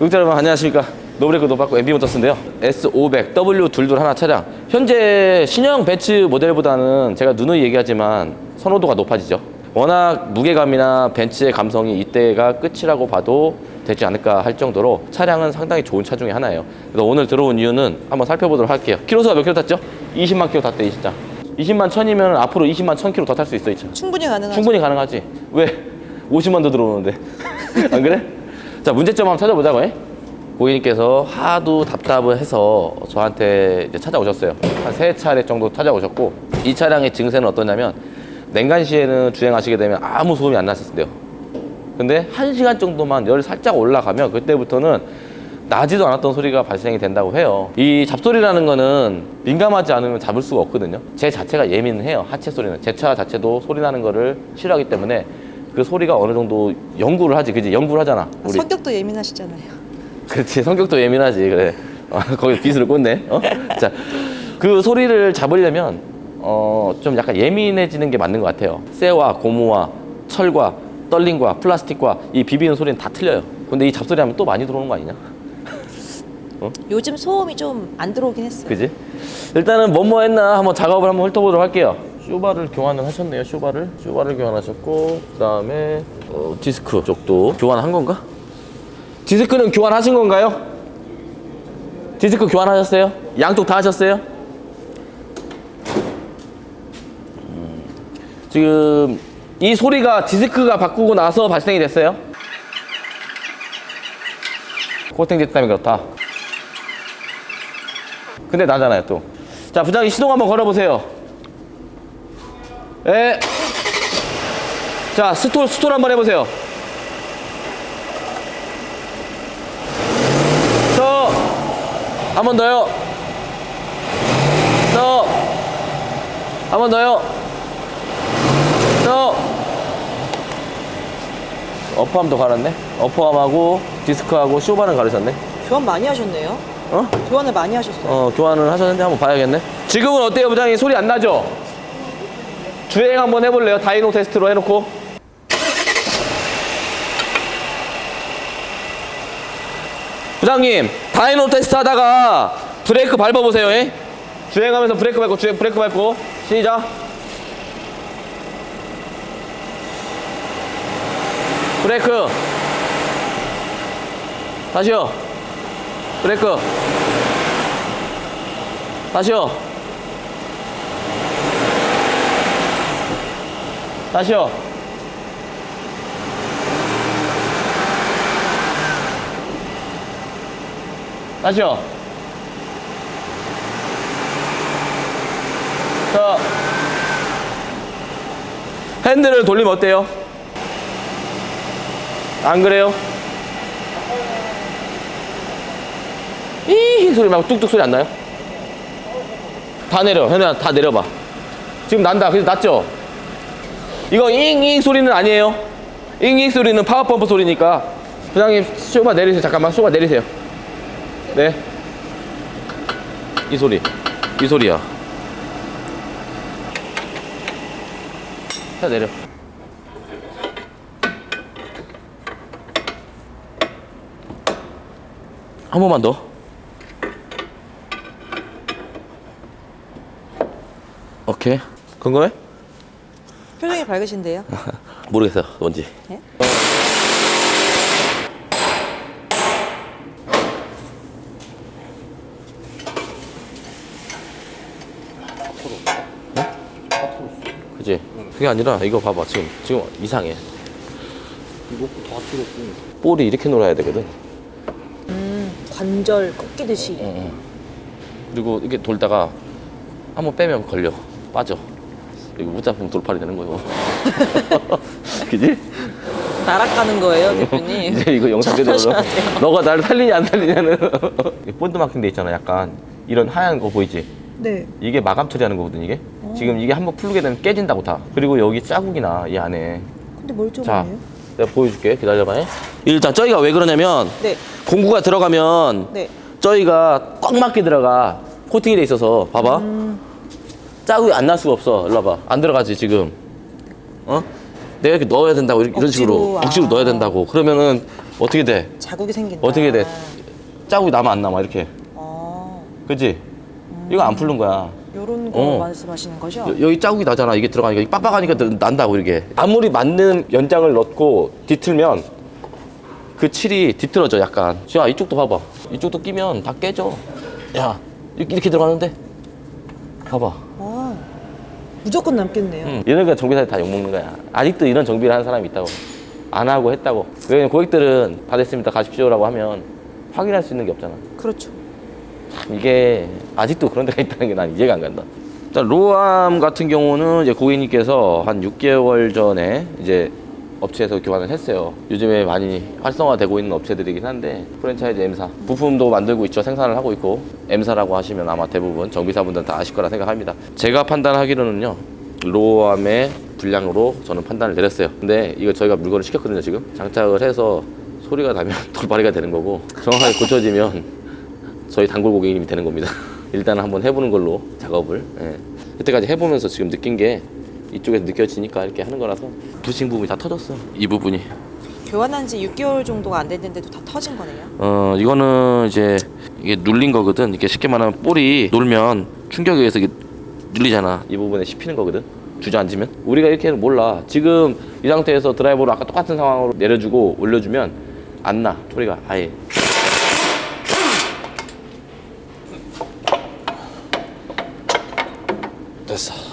구독자 여러분 안녕하십니까 노브레이크 노받고 MB모터스인데요 S500 W22 하나 차량 현재 신형 벤츠 모델보다는 제가 누누이 얘기하지만 선호도가 높아지죠 워낙 무게감이나 벤츠의 감성이 이때가 끝이라고 봐도 되지 않을까 할 정도로 차량은 상당히 좋은 차 중에 하나예요 그래서 오늘 들어온 이유는 한번 살펴보도록 할게요 키로수가 몇 킬로 탔죠? 20만 킬로 탔대 이 진짜 20만 천이면 앞으로 20만 천 킬로 더 탈 수 있어 이 차. 충분히 가능하죠. 충분히 가능하지. 왜? 50만 더 들어오는데. 안 그래? 자, 문제점 한번 찾아보자고. 해. 고객님께서 하도 답답을 해서 저한테 이제 찾아오셨어요. 한 세 차례 정도 찾아오셨고, 이 차량의 증세는 어떠냐면, 냉간 시에는 주행하시게 되면 아무 소음이 안 났었대요. 근데 한 시간 정도만 열 살짝 올라가면 그때부터는 나지도 않았던 소리가 발생이 된다고 해요. 이 잡소리라는 거는 민감하지 않으면 잡을 수가 없거든요. 제 자체가 예민해요. 하체 소리는. 제 차 자체도 소리 나는 거를 싫어하기 때문에 그 소리가 어느 정도 연구를 하지. 그지? 연구를 하잖아. 아, 우리. 성격도 예민하시잖아요. 그렇지. 성격도 예민하지. 그래. 어, 거기 빗을 꽂네. 어? 자, 그 소리를 잡으려면 어, 좀 약간 예민해지는 게 맞는 것 같아요. 쇠와 고무와 철과 떨림과 플라스틱과 이 비비는 소리는 다 틀려요. 근데 이 잡소리 하면 또 많이 들어오는 거 아니냐? 요즘 소음이 좀 안 들어오긴 했어요. 그지? 일단은 뭐뭐 했나 한번 작업을 한번 훑어보도록 할게요. 쇼바를 교환을 하셨네요. 쇼바를 쇼바를 교환하셨고 그다음에 어, 디스크 쪽도 교환한 건가? 디스크는 교환하신 건가요? 디스크 교환하셨어요? 양쪽 다 하셨어요? 음, 지금 이 소리가 디스크가 바꾸고 나서 발생이 됐어요? 코팅 제트 때문에 그렇다. 근데 나잖아요 또. 자 부장님 시동 한번 걸어보세요. 예. 자 스톨 스톨 한번 해보세요. 더. 한 번 더요. 더. 한 번 더요. 더. 어퍼함도 갈았네. 어퍼함하고 디스크하고 쇼바는 가르셨네. 교환 많이 하셨네요. 어? 교환을 많이 하셨어요. 어, 교환을 하셨는데 한번 봐야겠네. 지금은 어때요, 부장님? 소리 안 나죠? 주행 한번 해볼래요? 다이노 테스트로 해놓고. 부장님, 다이노 테스트 하다가 브레이크 밟아보세요, 예? 주행하면서 브레이크 밟고, 주행, 브레이크 밟고. 시작. 브레이크. 다시요. 브레이크. 다시요. 다시요. 다시요. 자. 핸들을 돌리면 어때요? 안 그래요? 이 소리 말고 뚝뚝 소리 안 나요? 다 내려. 현우야, 다 내려봐. 지금 난다. 그래서 났죠? 이거 잉잉 소리는 아니에요. 잉잉 소리는 파워펌프 소리니까. 부장님, 쇼바 내리세요. 잠깐만, 쇼바 내리세요. 네. 이 소리. 이 소리야. 자, 내려. 한 번만 더. 오케이. 궁금해? 표정이 밝으신데요. 모르겠어. 뭔지. 예? 그지? 그게 아니라 이거 봐봐. 지금 지금 이상해. 이거 다 쓸었고 볼이 이렇게 놀아야 되거든. 음, 관절 꺾이듯이. 그리고 이렇게 돌다가 한번 빼면 걸려. 빠져. 이거 못 잡으면 돌팔이 되는 거예요. 그지? 날아가는 거예요, 대표님. 이제 이거 영상 그대로. 너가 나를 살리냐 안 살리냐는 이 본드 마킹 돼 있잖아. 약간 이런 하얀 거 보이지? 네. 이게 마감 처리하는 거거든 이게. 지금 이게 한번 풀게 되면 깨진다고 다. 그리고 여기 자국이나 이 안에. 근데 뭘좀 자, 해요? 내가 보여줄게. 기다려봐. 일단 저희가 왜 그러냐면 네. 공구가 들어가면 네. 저희가 꽉 맞게 들어가 코팅이 돼 있어서 봐봐 자국이 안 날 수가 없어 일로 와봐 안 들어가지 지금 어 내가 이렇게 넣어야 된다고 이렇게 이런 식으로 억지로, 억지로 아. 넣어야 된다고 그러면은 어떻게 돼? 자국이 생긴다. 어떻게 돼? 자국이 남아 안 남아 이렇게. 아, 그지? 이거 안 풀는 거야. 요런 거 어. 말씀하시는 거죠? 여- 여기 자국이 나잖아. 이게 들어가니까 이게 빡빡하니까 늘- 난다고 이게. 아무리 맞는 연장을 넣고 뒤틀면 그 칠이 뒤틀어져 약간. 자 이쪽도 봐봐. 이쪽도 끼면 다 깨져. 야 이렇게, 이렇게 들어가는데 봐봐. 아, 무조건 남겠네요. 응. 이러니까 정비사에 다 욕먹는 거야. 아직도 이런 정비를 하는 사람이 있다고. 안 하고 했다고. 왜냐면 고객들은 받았습니다 가십시오라고 하면 확인할 수 있는 게 없잖아. 그렇죠. 참 이게 아직도 그런 데가 있다는 게 난 이해가 안 간다. 자, 로암 같은 경우는 이제 고객님께서 한 6개월 전에 이제 업체에서 교환을 했어요. 요즘에 많이 활성화되고 있는 업체들이긴 한데 프랜차이즈 M사 부품도 만들고 있죠. 생산을 하고 있고 M사라고 하시면 아마 대부분 정비사분들은 다 아실 거라 생각합니다. 제가 판단하기로는요. 로암의 분량으로 저는 판단을 내렸어요. 근데 이거 저희가 물건을 시켰거든요. 지금 장착을 해서 소리가 나면 돌발이가 되는 거고 정확하게 고쳐지면 저희 단골 고객님이 되는 겁니다. 일단 한번 해보는 걸로 작업을 예. 그때까지 해보면서 지금 느낀 게 이쪽에서 느껴지니까 이렇게 하는 거라서 부싱 부분이 다 터졌어. 이 부분이. 교환한 지 6개월 정도가 안 됐는데도 다 터진 거네요. 어 이거는 이제 이게 눌린 거거든. 이게 쉽게 말하면 볼이 놀면 충격에 의해서 이게 눌리잖아. 이 부분에 씹히는 거거든. 주저앉으면 우리가 이렇게는 몰라. 지금 이 상태에서 드라이버로 아까 똑같은 상황으로 내려주고 올려주면 안 나. 소리가 아예. 됐어.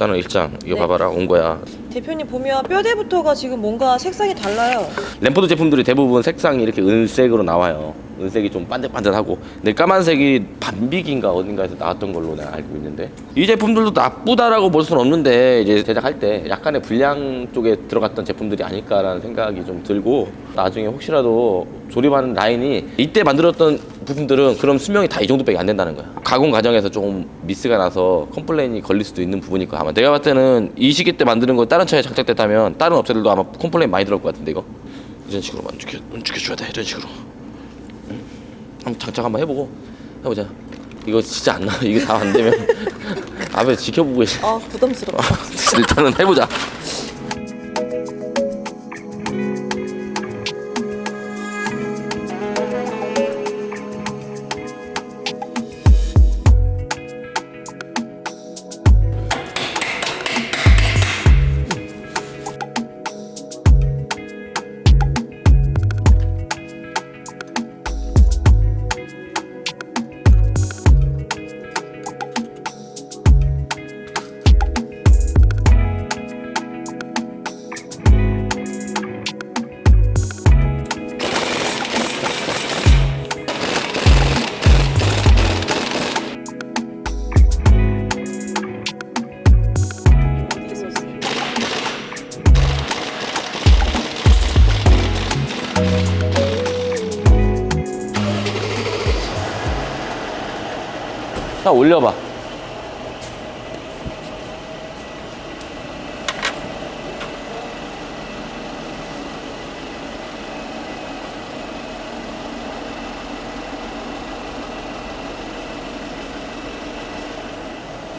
일단은 일장 이거 네. 봐봐라 온 거야. 대표님 보면 뼈대부터가 지금 뭔가 색상이 달라요. 램포드 제품들이 대부분 색상이 이렇게 은색으로 나와요. 은색이 좀 반짝반짝하고. 근데 까만색이 반빅인가 어딘가에서 나왔던 걸로 내가 알고 있는데. 이 제품들도 나쁘다라고 볼 수는 없는데 이제 제작할 때 약간의 불량 쪽에 들어갔던 제품들이 아닐까라는 생각이 좀 들고 나중에 혹시라도 조립하는 라인이 이때 만들었던 부품들은 그럼 수명이 다 이 정도밖에 안 된다는 거야. 가공 과정에서 좀 미스가 나서 컴플레인이 걸릴 수도 있는 거야. 아마 내가 봤을 때는 이 시기 때 만드는 거 다른 차에 장착됐다면 다른 업체들도 아마 컴플레인 많이 들어올 것 같은데 이거. 이런 식으로 만족해 만족해줘야 돼 이런 식으로 응? 한번 장착 한번 해보고 해보자 이거 진짜 안 나. 이게 다 안 되면 앞에 지켜보고 있어. 아 부담스럽다. 일단은 해보자. 자 올려봐.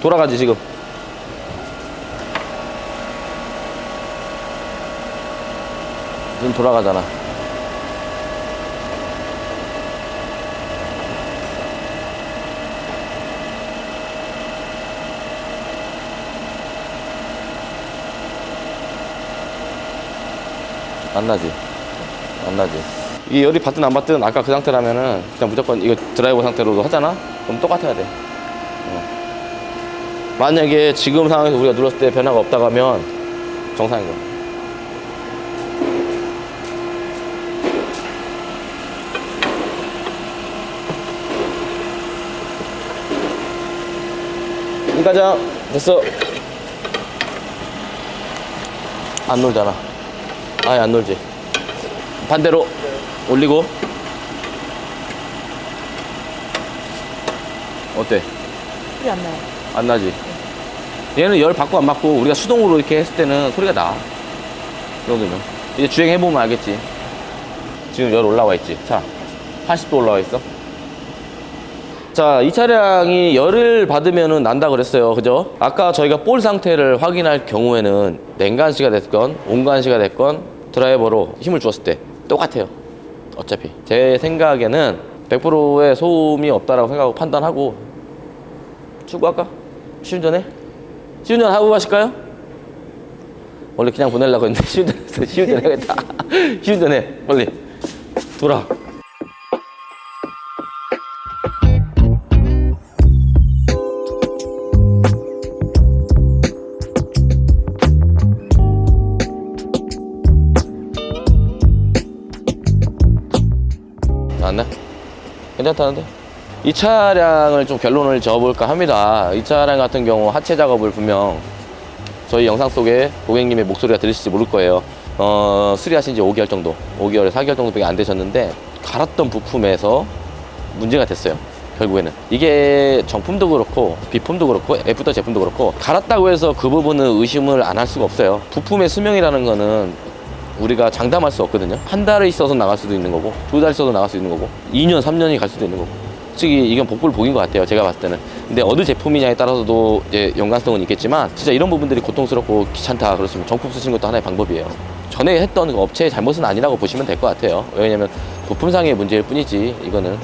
돌아가지 지금. 지금 돌아가잖아. 안 나지. 안 나지. 이게 열이 받든 안 받든 아까 그 상태라면은 그냥 무조건 이거 드라이버 상태로도 하잖아? 그럼 똑같아야 돼. 어. 만약에 지금 상황에서 우리가 눌렀을 때 변화가 없다고 하면 정상인 거야. 이 가장 됐어. 안 놀잖아. 아예 안 놀지. 반대로 올리고. 어때? 소리 안 나요. 안 나지? 얘는 열 받고 안 받고 우리가 수동으로 이렇게 했을 때는 소리가 나. 이 정도면. 이제 주행해보면 알겠지. 지금 열 올라와 있지. 자, 80도 올라와 있어. 자, 이 차량이 열을 받으면 난다 그랬어요. 그죠? 아까 저희가 볼 상태를 확인할 경우에는 냉간시가 됐건, 온간시가 됐건, 드라이버로 힘을 주었을 때 똑같아요. 어차피 제 생각에는 100%의 소음이 없다라고 생각하고 판단하고 출고할까? 시운전해? 시운전 하고 가실까요? 원래 그냥 보내려고 했는데 시운전해서 시운전 해야겠다. 시운전해 빨리 돌아. 괜찮다는데? 이 차량을 좀 결론을 지어볼까 합니다. 이 차량 같은 경우 하체 작업을 분명 저희 영상 속에 고객님의 목소리가 들리실지 모를 거예요. 어, 수리하신 지 5개월 정도, 5개월, 4개월 정도밖에 안 되셨는데 갈았던 부품에서 문제가 됐어요. 결국에는 이게 정품도 그렇고 비품도 그렇고 애프터 제품도 그렇고 갈았다고 해서 그 부분은 의심을 안 할 수가 없어요. 부품의 수명이라는 거는 우리가 장담할 수 없거든요. 한 달에 있어서 나갈 수도 있는 거고, 두 달 있어서 나갈 수 있는 거고, 2년, 3년이 갈 수도 있는 거고. 솔직히 이건 복불 복인 것 같아요. 제가 봤을 때는. 근데 어느 제품이냐에 따라서도 이제 연관성은 있겠지만, 진짜 이런 부분들이 고통스럽고 귀찮다. 그렇으면 정품 쓰시는 것도 하나의 방법이에요. 전에 했던 그 업체의 잘못은 아니라고 보시면 될 것 같아요. 왜냐면 부품상의 문제일 뿐이지, 이거는.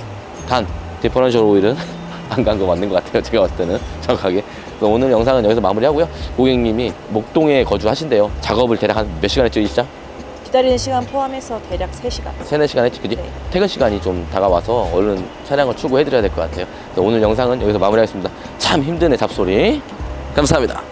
단, 디퍼런셜 오일은 안 간 거 맞는 것 같아요. 제가 봤을 때는. 정확하게. 오늘 영상은 여기서 마무리하고요. 고객님이 목동에 거주하신대요. 작업을 대략 한 몇 시간에 찍으시죠? 기다리는 시간 포함해서 대략 3시간. 세네 시간 했지, 그지? 네. 퇴근 시간이 좀 다가와서 얼른 차량을 출고해드려야 될 것 같아요. 그래서 오늘 영상은 여기서 마무리하겠습니다. 참 힘드네, 잡소리. 감사합니다.